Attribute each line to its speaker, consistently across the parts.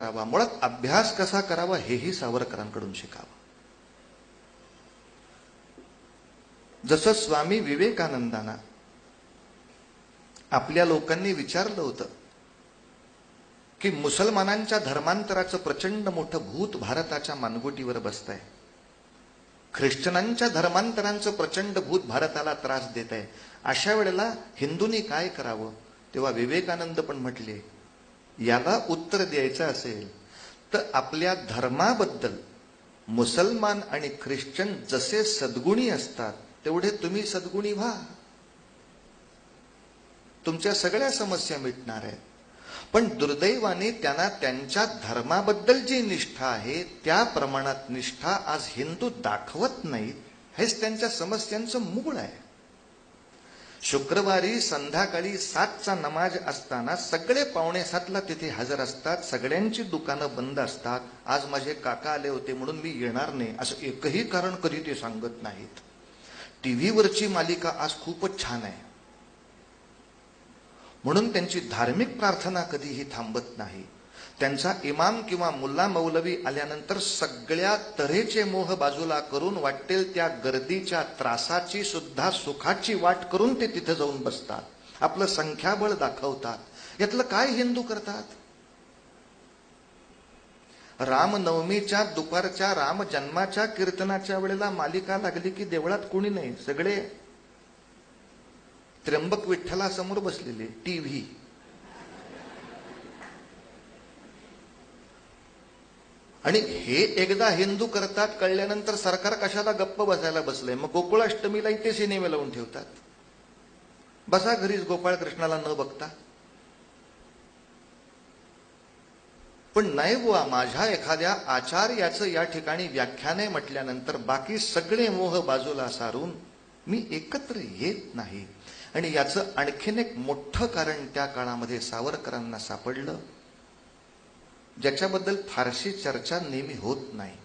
Speaker 1: करावा. मुळात अभ्यास कसा करावा हेही सावरकरांकडून शिकावं. जसं स्वामी विवेकानंदांना आपल्या लोकांनी विचारलं होतं की मुसलमानांच्या धर्मांतराचं प्रचंड मोठं भूत भारताच्या मानगुटीवर बसत आहे ख्रिश्चनांच्या धर्मांतरांचं प्रचंड भूत भारताला त्रास देत आहे अशा वेळेला हिंदूंनी काय करावं? तेव्हा विवेकानंद पण म्हटले याला उत्तर द्यायचं असेल तर आपल्या धर्माबद्दल मुसलमान आणि ख्रिश्चन जसे सद्गुणी असतात तेवढे तुम्ही सद्गुणी व्हा. तुमच्या सगळ्या समस्या मिटणार आहेत. पण दुर्दैवाने त्यांना त्यांच्या धर्माबद्दल जी निष्ठा आहे त्या प्रमाणात निष्ठा आज हिंदू दाखवत नाहीत हेच त्यांच्या समस्यांचं मूळ आहे. शुक्रवारी संध्याकाळी सातचा नमाज असताना सगळे पावणे सातला तिथे हजर असतात सगळ्यांची दुकानं बंद असतात. आज माझे काका आले होते म्हणून मी येणार नाही असं एकही कारण कधी ते सांगत नाहीत. टीव्हीवरची मालिका आज खूपच छान आहे. म्हणून त्यांची धार्मिक प्रार्थना कधीही थांबत नाही. त्यांचा इमाम किंवा मुल्ला मौलवी आल्यानंतर सगळ्या तऱ्हेचे मोह बाजूला करून वाटेल त्या गर्दीच्या त्रासाची सुद्धा सुखाची वाट करून ते तिथे जाऊन बसतात. आपलं संख्याबळ दाखवतात. यातलं काय हिंदू करतात? रामनवमीच्या दुपारच्या राम जन्माच्या कीर्तनाच्या वेळेला मालिका लागली की देवळात कोणी नाही? सगळे? त्र्यंबक विठ्ठलासमोर बसलेले टीव्ही. आणि हे एकदा हिंदू करतात कळल्यानंतर सरकार कशाला गप्प बसायला बसलंय? मग गोकुळाष्टमीला इथे सिनेमे लावून ठेवतात. बसा घरीच गोपाळ कृष्णाला न बघता. पण नाही बुवा माझ्या एखाद्या आचार्याचं या ठिकाणी व्याख्याने म्हटल्यानंतर बाकी सगळे मोह बाजूला सारून मी एकत्र येत नाही. आणि याचं आणखीन एक मोठं कारण त्या काळामध्ये सावरकरांना सापडलं. ज्याच्याबद्दल फारशी चर्चा नेहमी होत नाही.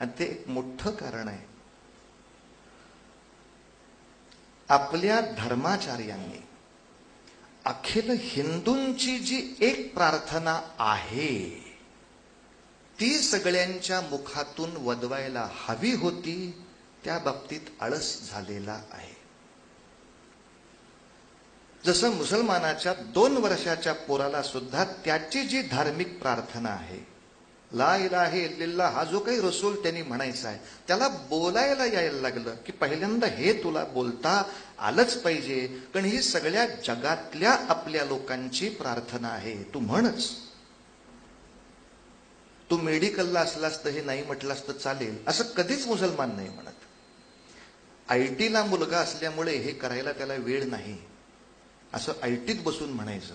Speaker 1: आणि ते एक मोठं कारण आहे. आपल्या धर्माचार्यांनी अखिल हिंदूंची जी एक प्रार्थना आहे ती सगळ्यांच्या मुखातून वदवायला हवी होती त्या बाबतीत आळस झालेला आहे. जसं मुसलमानाच्या दोन वर्षाच्या पोराला सुद्धा त्याची जी धार्मिक प्रार्थना आहे ला इलाहे इल्लिल्ला हा जो काही रसूल त्यांनी म्हणायचा आहे त्याला बोलायला यायला लागलं की पहिल्यांदा हे तुला बोलता आलंच पाहिजे. कारण ही सगळ्या जगातल्या आपल्या लोकांची प्रार्थना आहे. तू म्हणच. तू मेडिकलला असलास तर हे नाही म्हटलास तर चालेल. असं कधीच मुसलमान नाही म्हणत. आय टीला मुलगा असल्यामुळे हे करायला त्याला वेळ नाही. असं ऐटीत बसून म्हणायचं.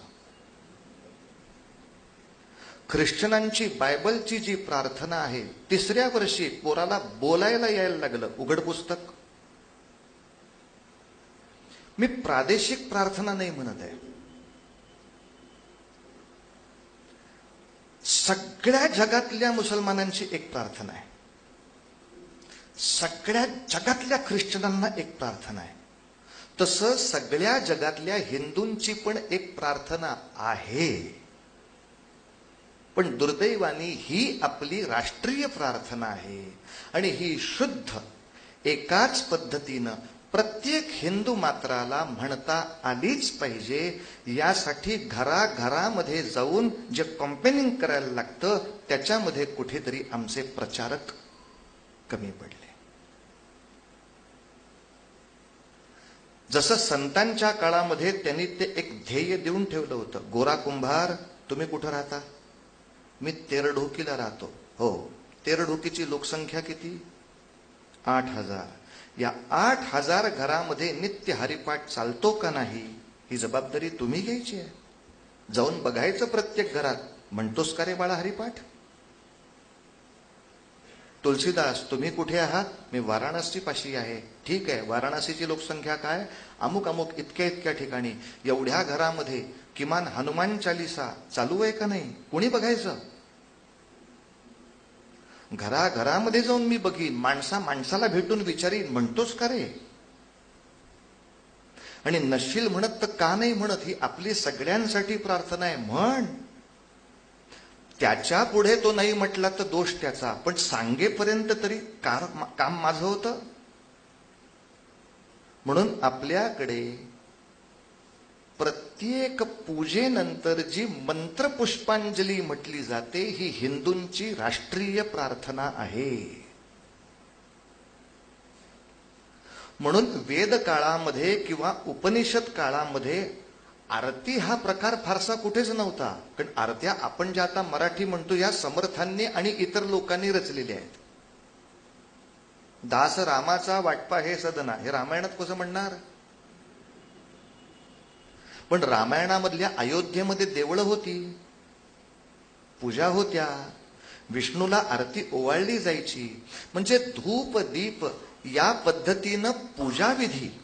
Speaker 1: ख्रिश्चनांची बायबलची जी प्रार्थना आहे तिसऱ्या वर्षी पोराला बोलायला यायला लागलं उघड पुस्तक. मी प्रादेशिक प्रार्थना नाही म्हणत आहे. सगळ्या जगातल्या मुसलमानांची एक प्रार्थना आहे. सगळ्या जगातल्या ख्रिश्चनांना एक प्रार्थना आहे. तसं सगळ्या जगातल्या हिंदूंची पण एक प्रार्थना आहे. पण दुर्दैवानी ही आपली राष्ट्रीय प्रार्थना आहे आणि ही शुद्ध एकाच पद्धतीनं प्रत्येक हिंदू मात्राला म्हणता आलीच पाहिजे. यासाठी घराघरामध्ये जाऊन जे कॉम्पेनिंग करायला लागतं त्याच्यामध्ये कुठेतरी आमचे प्रचारक कमी पडले. जसं संतांच्या काळामध्ये त्यांनी ते एक ध्येय देऊन ठेवलं होतं गोरा कुंभार तुम्ही कुठं राहता? मी तेरढोकीला राहतो. हो तेरढोकीची लोकसंख्या किती? आठ हजार. या आठ हजार घरामध्ये नित्य हरिपाठ चालतो का नाही? ही जबाबदारी तुम्ही घ्यायची आहे. जाऊन बघायचं प्रत्येक घरात. म्हणतोस का रे बाळा हरिपाठ? तुलसीदास तुम्ही कुठे आहात? मी वाराणसी पाशी आहे. ठीक आहे वाराणसीची लोकसंख्या काय? अमुक अमुक इतक्या इतक्या ठिकाणी. एवढ्या घरामध्ये किमान हनुमान चालिसा चालू आहे का नाही? कोणी बघायचं? घराघरामध्ये जाऊन मी बघीन माणसा माणसाला भेटून विचारीन म्हणतोस का रे? आणि नशील म्हणत तर का नाही म्हणत ही आपली सगळ्यांसाठी प्रार्थना आहे. म्हण. त्याच्या पुढे तो नाही म्हटला तर दोष त्याचा. पण सांगेपर्यंत तरी कार- काम माझं होतं. म्हणून आपल्याकडे प्रत्येक पूजेनंतर जी मंत्रपुष्पांजली म्हटली जाते ही हिंदूंची राष्ट्रीय प्रार्थना आहे. म्हणून वेद काळामध्ये किंवा उपनिषद काळामध्ये आरती हा प्रकार फारसा कुठेच नव्हता कारण आरत्या आपण ज्या आता मराठी म्हणतो या समर्थांनी आणि इतर लोकांनी रचलेल्या आहेत. दास रामाचा वाटपा हे सदना हे रामायणात कसं म्हणणार? पण रामायणामधल्या अयोध्येमध्ये देवळं होती पूजा होत्या विष्णूला आरती ओवाळली जायची. म्हणजे धूप दीप या पद्धतीनं पूजाविधी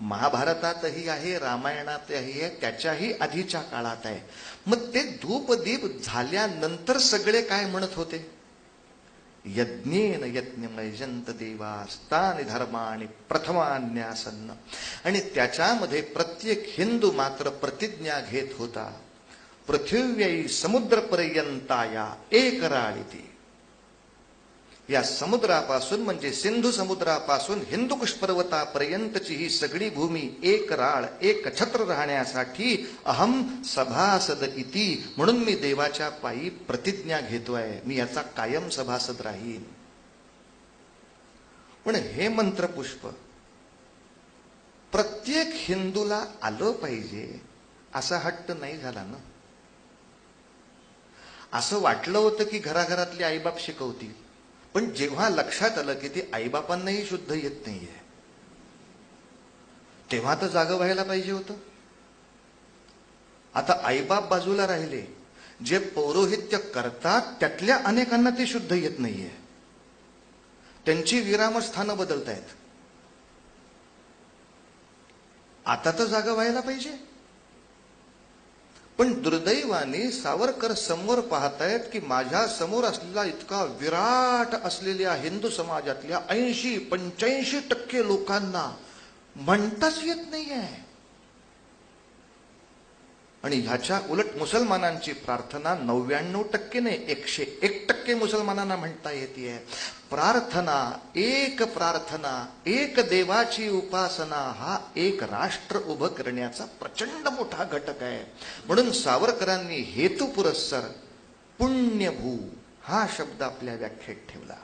Speaker 1: महाभारतातही आहे रामायणातही आहे त्याच्याही आधीच्या काळात आहे. मग ते धूपदीप झाल्यानंतर सगळे काय म्हणत होते? यज्ञेन यज्ञमयजंत देवास्तानि धर्माणि प्रथमान्यासन्न. आणि त्याच्यामध्ये प्रत्येक हिंदू मात्र प्रतिज्ञा घेत होता. पृथिव्यै समुद्रपर्यंताया एक राळीती या समुद्रापासून म्हणजे सिंधू समुद्रापासून हिंदुकुश पर्वतापर्यंतची ही सगळी भूमी एक राळ एक छत्र राहण्यासाठी अहम सभासद इति. म्हणून मी देवाच्या पायी प्रतिज्ञा घेतोय मी याचा कायम सभासद राहीन. पण हे मंत्रपुष्प प्रत्येक हिंदूला आलं पाहिजे असा हट्ट नाही झाला ना? असं वाटलं होतं की घराघरातले आईबाप शिकवतील. पण जेव्हा लक्षात आलं की ते आईबापांनाही शुद्ध येत नाहीये तेव्हा तर जागं व्हायला पाहिजे होतं. आता आईबाप बाजूला राहिले जे पौरोहित्य करतात त्यातल्या अनेकांना ते शुद्ध येत नाहीये. त्यांची विरामस्थानं बदलतायत. आता तर जागा व्हायला पाहिजे. पण दुर्दैवाने सावरकर समोर पाहतायत की माझ्यासमोर असलेला इतका विराट असलेल्या हिंदू समाजातल्या ऐंशी पंच्याऐंशी टक्के लोकांना म्हणताच येत नाही आहे आणि ह्याच्या उलट मुसलमानांची प्रार्थना नव्याण्णव टक्के नाही एकशे एक टक्के मुसलमानांना म्हणता येते प्रार्थना एक प्रार्थना एक देवाची उपासना हा एक राष्ट्र उभं करण्याचा प्रचंड मोठा घटक आहे. म्हणून सावरकरांनी हेतुपुरस्सर पुण्यभू हा शब्द आपल्या व्याख्येत ठेवला.